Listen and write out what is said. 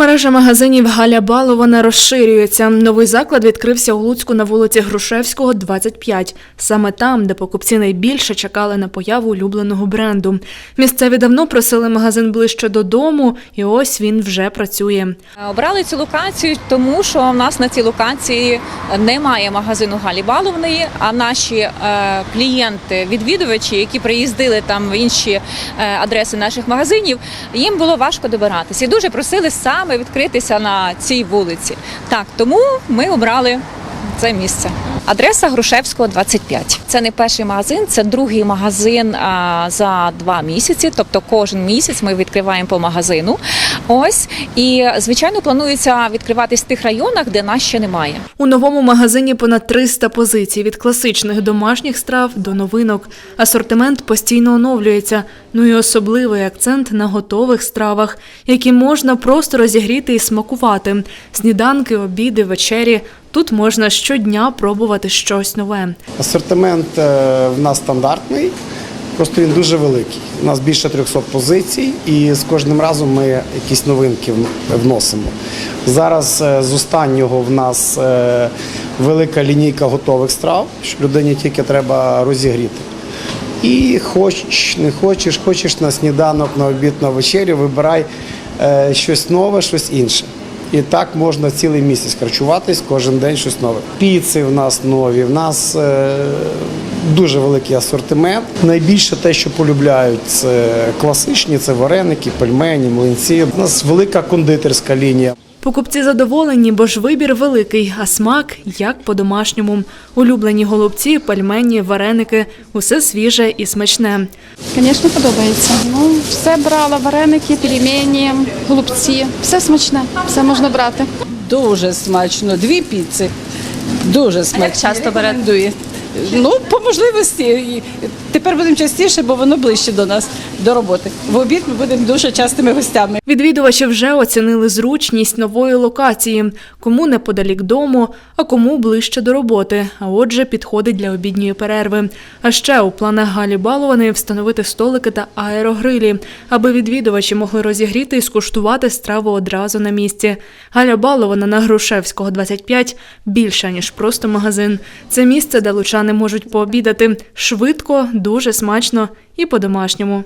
Мережа магазинів Галя Балована розширюється. Новий заклад відкрився у Луцьку на вулиці Грушевського, 25. Саме там, де покупці найбільше чекали на появу улюбленого бренду. Місцеві давно просили магазин ближче додому, і ось він вже працює. Обрали цю локацію, тому що в нас на цій локації немає магазину Галі Баловної, а наші е, клієнти, відвідувачі, які приїздили там в інші е, адреси наших магазинів, їм було важко добиратися. І дуже просили саме відкритися на цій вулиці. Так, тому ми обрали це місце. Адреса Грушевського 25. Це не перший магазин, це другий магазин за два місяці. Тобто кожен місяць ми відкриваємо по магазину. Ось і звичайно планується відкриватись в тих районах, де нас ще немає. У новому магазині понад 300 позицій від класичних домашніх страв до новинок. Асортимент постійно оновлюється. Ну і особливий акцент на готових стравах, які можна просто розігріти і смакувати. Сніданки, обіди, вечері. Тут можна щодня пробувати щось нове. Асортимент е, в нас стандартний, просто він дуже великий. У нас більше 300 позицій, і з кожним разом ми якісь новинки вносимо. Зараз е, з останнього в нас е, велика лінійка готових страв, що людині тільки треба розігріти. І хоч не хочеш, хочеш на сніданок, на обід, на вечерю, вибирай щось нове, щось інше. І так можна цілий місяць харчуватись, кожен день щось нове. Піци в нас нові, в нас е, дуже великий асортимент. Найбільше те, що полюбляють, це класичні, це вареники, пельмені, млинці. У нас велика кондитерська лінія. Покупці задоволені, бо ж вибір великий, а смак як по-домашньому. Улюблені голубці, пельмені, вареники – усе свіже і смачне. Звісно, подобається. Ну, все брала, вареники, пельмені, голубці. Все смачне, все можна брати. Дуже смачно. Дві піци. Дуже смачно. як часто берете? Ну, по можливості. Тепер будемо частіше, бо воно ближче до нас, до роботи. В обід ми будемо дуже частими гостями. Відвідувачі вже оцінили зручність нової локації, кому неподалік дому, а кому ближче до роботи, а отже, підходить для обідньої перерви. А ще у планах Галі Балованої встановити столики та аерогрилі, аби відвідувачі могли розігріти і скуштувати страву одразу на місці. Галя Балована на Грушевського 25 більше ніж просто магазин. Це місце, де лучани можуть пообідати швидко, дуже смачно і по-домашньому.